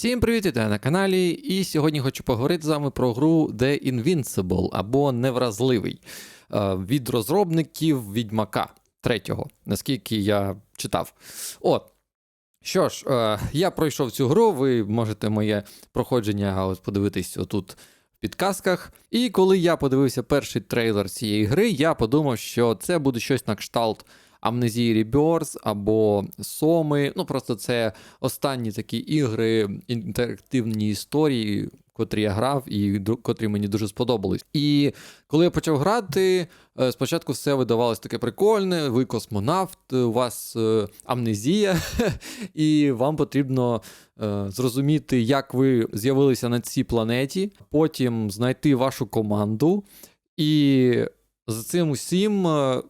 Всім привіт, вітаю на каналі. І сьогодні хочу поговорити з вами про гру The Invincible або Невразливий е, від розробників Відьмака третього, наскільки я читав. От. Що ж, е, я пройшов цю гру, ви можете моє проходження подивитись отут в підказках. І коли я подивився перший трейлер цієї гри, я подумав, що це буде щось на кшталт Amnesia Rebirth або Соми. Ну, просто це останні такі ігри, інтерактивні історії, котрі я грав і котрі мені дуже сподобались. І коли я почав грати, е, спочатку все видавалось таке прикольне. Ви космонавт, у вас е, амнезія, і вам потрібно е, зрозуміти, як ви з'явилися на цій планеті, потім знайти вашу команду. І з цим усім е,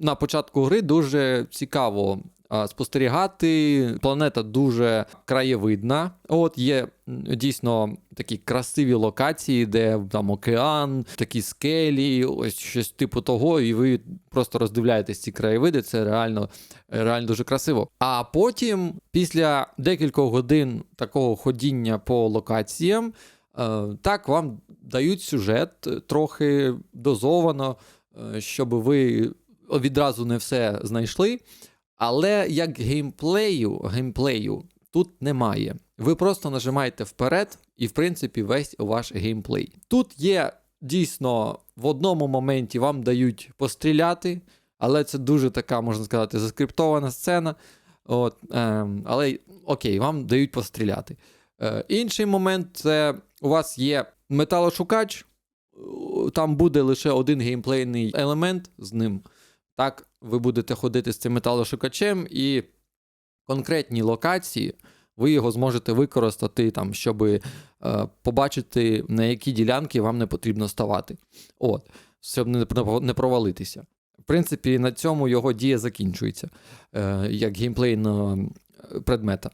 на початку гри дуже цікаво спостерігати. Планета дуже краєвидна. От є дійсно такі красиві локації, де там океан, такі скелі, ось щось типу того, і ви просто роздивляєтесь ці краєвиди. Це реально, реально дуже красиво. А потім, після декількох годин такого ходіння по локаціям, е, так вам дають сюжет трохи дозовано, е, щоб ви відразу не все знайшли. Але як геймплею, геймплею тут немає. Ви просто нажимаєте вперед, і, в принципі, весь ваш геймплей. Тут є дійсно в одному моменті вам дають постріляти, але це дуже така, можна сказати, заскриптована сцена. От, ем, але окей, вам дають постріляти. Е, інший момент це у вас є металошукач, там буде лише один геймплейний елемент з ним. Так, ви будете ходити з цим металошукачем, і конкретні локації ви його зможете використати, там, щоб е, побачити, на які ділянки вам не потрібно ставати. От, щоб не, не провалитися. В принципі, на цьому його дія закінчується, е, як геймплейного е, предмета.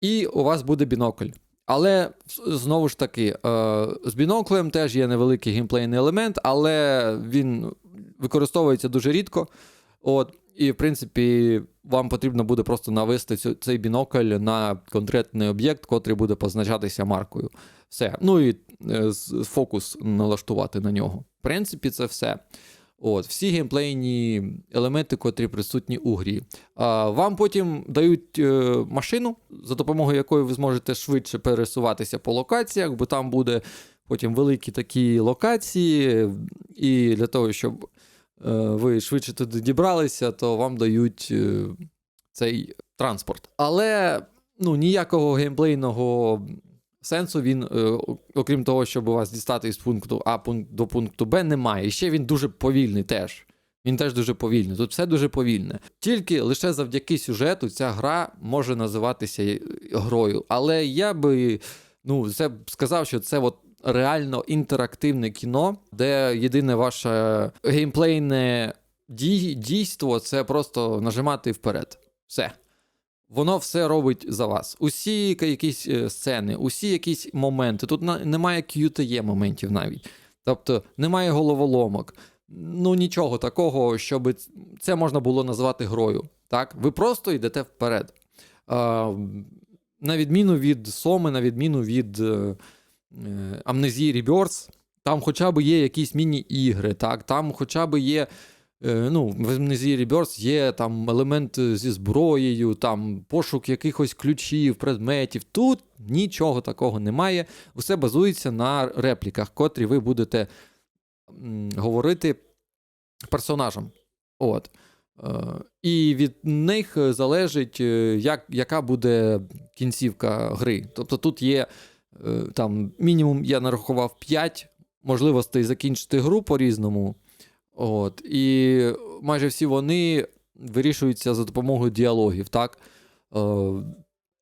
І у вас буде бінокль. Але знову ж таки, е, з біноклем теж є невеликий геймплейний елемент, але він використовується дуже рідко. От, і, в принципі, вам потрібно буде просто навести цю, цей бінокль на конкретний об'єкт, котрий буде позначатися маркою. Все. Ну і е, фокус налаштувати на нього. В принципі, це все. От, всі геймплейні елементи, котрі присутні у грі. А, вам потім дають е, машину, за допомогою якої ви зможете швидше пересуватися по локаціях, бо там буде потім великі такі локації, і для того, щоб ви швидше туди дібралися, то вам дають е, цей транспорт. Але ну, ніякого геймплейного сенсу він, е, окрім того, щоб вас дістати з пункту А до пункту Б, немає. І ще він дуже повільний теж. Він теж дуже повільний. Тут все дуже повільне. Тільки лише завдяки сюжету ця гра може називатися е, грою. Але я би ну, це б сказав, що це от реально інтерактивне кіно, де єдине ваше геймплейне дій, дійство це просто нажимати вперед. Все. Воно все робить за вас. Усі якісь е, сцени, усі якісь моменти. Тут немає QTE моментів навіть. Тобто немає головоломок. Ну нічого такого, щоб це можна було назвати грою. Так? Ви просто йдете вперед. А, на відміну від Соми, на відміну від е, е, Amnesia Rebirth, там хоча б є якісь міні-ігри, так? там хоча б є. е, Ну, в Amnesia Rebirth є там елемент е, зі зброєю, там пошук якихось ключів, предметів. Тут нічого такого немає. Усе базується на репліках, котрі ви будете говорити персонажам. От. Е, і від них залежить, е, як, яка буде кінцівка гри. Тобто тут є е, там мінімум, я нарахував 5 можливостей закінчити гру по-різному. От. І майже всі вони вирішуються за допомогою діалогів. Так? Е,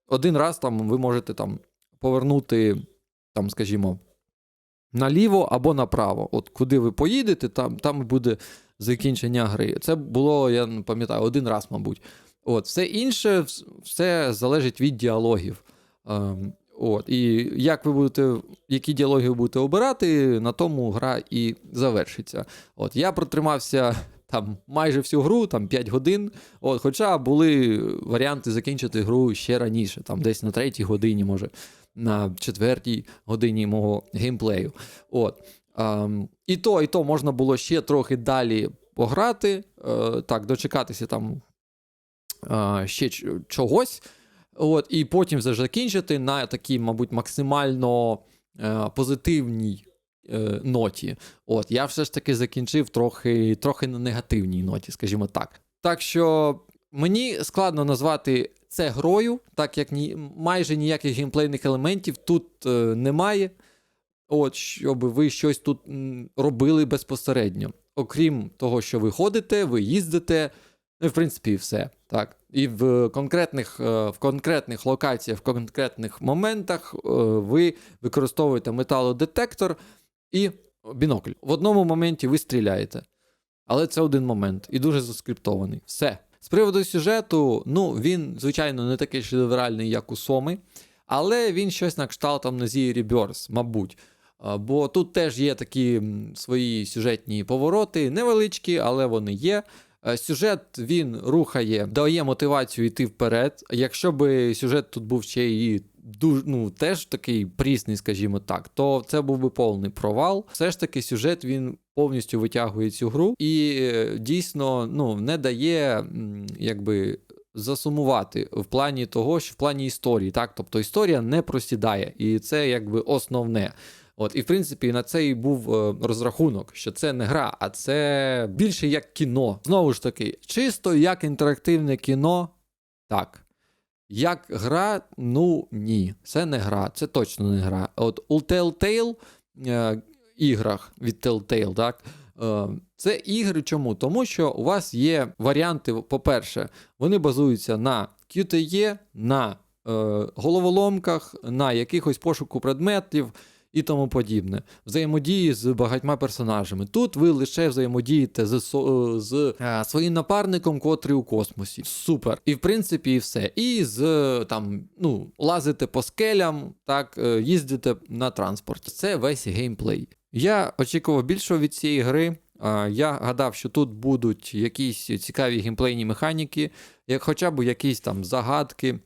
один раз там ви можете там повернути, там, скажімо, наліво або направо. От куди ви поїдете, там, там буде закінчення гри. Це було, я не пам'ятаю, один раз, мабуть. От, все інше, все залежить від діалогів. От, і як ви будете, які діалоги ви будете обирати, на тому гра і завершиться. От, я протримався там майже всю гру, там 5 годин. От, хоча були варіанти закінчити гру ще раніше, там десь на третій годині, може. на четвертій годині мого геймплею. От. Ем, і то, і то можна було ще трохи далі пограти, е, так, дочекатися там е, ще чогось. От, і потім вже закінчити на такій, мабуть, максимально е, позитивній е, ноті. От, я все ж таки закінчив трохи, трохи на негативній ноті, скажімо так. Так що мені складно назвати це грою, так як ні, майже ніяких геймплейних елементів тут е, немає. От, щоб ви щось тут робили безпосередньо. Окрім того, що ви ходите, ви їздите, ну, і в принципі, і все. Так. І в конкретних, е, в конкретних локаціях, в конкретних моментах е, ви використовуєте металодетектор і бінокль. В одному моменті ви стріляєте. Але це один момент і дуже заскриптований. Все. З приводу сюжету, ну, він, звичайно, не такий шедевральний, як у Соми, але він щось на кшталт Amnesia Rebirth, мабуть. Бо тут теж є такі свої сюжетні повороти, невеличкі, але вони є. Е, Сюжет він рухає, дає мотивацію йти вперед. Якщо би сюжет тут був ще і дуже, ну, теж такий прісний, скажімо так, то це був би повний провал. Все ж таки, сюжет він повністю витягує цю гру і е, дійсно ну, не дає якби. Засумувати в плані того, що в плані історії, так, тобто історія не просідає, і це якби основне. От, і в принципі, на це і був е, розрахунок, що це не гра, а це більше як кіно. Знову ж таки, чисто як інтерактивне кіно, так. Як гра, ну ні, це не гра, це точно не гра. От у Telltale е, іграх від Telltale, так. е, Це ігри чому? Тому що у вас є варіанти, по-перше, вони базуються на QTE, на е, головоломках, на якихось пошуку предметів і тому подібне. Взаємодії з багатьма персонажами. Тут ви лише взаємодієте з, е, з е, своїм напарником, котрий у космосі. Супер. І в принципі, і все. І з е, там, ну, лазите по скелям, так, їздите на транспорті. Це весь геймплей. Я очікував більшого від цієї гри. Я гадав, що тут будуть якісь цікаві геймплейні механіки, як хоча б якісь там загадки,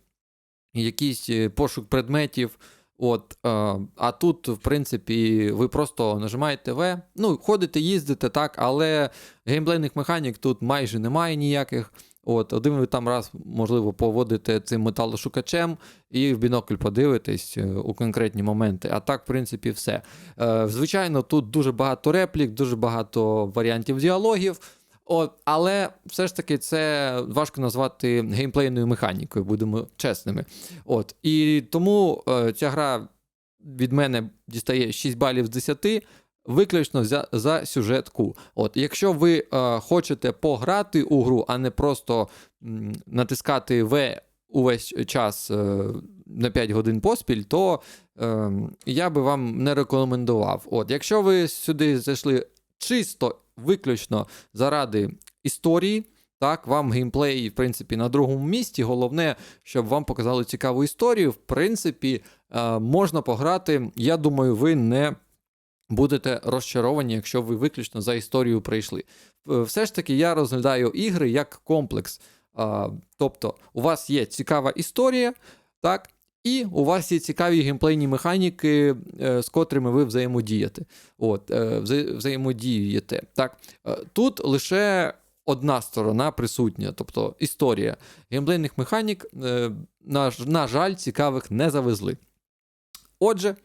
якийсь пошук предметів. От, е, а тут, в принципі, ви просто нажимаєте В. Ну, ходите, їздите, так, але геймплейних механік тут майже немає ніяких. От, один ви там раз, можливо, поводите цим металошукачем і в бінокль подивитесь е, у конкретні моменти. А так, в принципі, все. Е, звичайно, тут дуже багато реплік, дуже багато варіантів діалогів. От, але все ж таки це важко назвати геймплейною механікою, будемо чесними. От, і тому е, ця гра від мене дістає 6 балів з 10, виключно за, за сюжетку. От, якщо ви е, хочете пограти у гру, а не просто м, натискати В увесь час е, на 5 годин поспіль, то е, я би вам не рекомендував. От, якщо ви сюди зайшли чисто виключно заради історії. Так, вам геймплей, в принципі, на другому місці. Головне, щоб вам показали цікаву історію. В принципі, е, можна пограти. Я думаю, ви не будете розчаровані, якщо ви виключно за історію прийшли. Е, Все ж таки, я розглядаю ігри як комплекс. Е, Тобто, у вас є цікава історія, так, і у вас є цікаві геймплейні механіки, е, з котрими ви взаємодієте. От, е, взаємодієте. Так. Е, Тут лише одна сторона присутня, тобто історія. Геймплейних механік, на, на жаль, цікавих не завезли. Отже,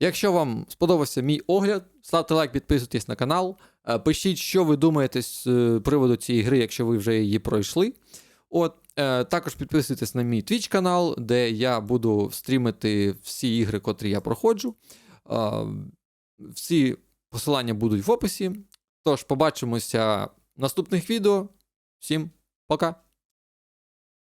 якщо вам сподобався мій огляд, ставте лайк, підписуйтесь на канал. Пишіть, що ви думаєте з приводу цієї гри, якщо ви вже її пройшли. От, е, також підписуйтесь на мій Twitch канал, де я буду стрімити всі ігри, котрі я проходжу. Е, всі посилання будуть в описі. Тож, побачимося в наступних відео. Всім пока!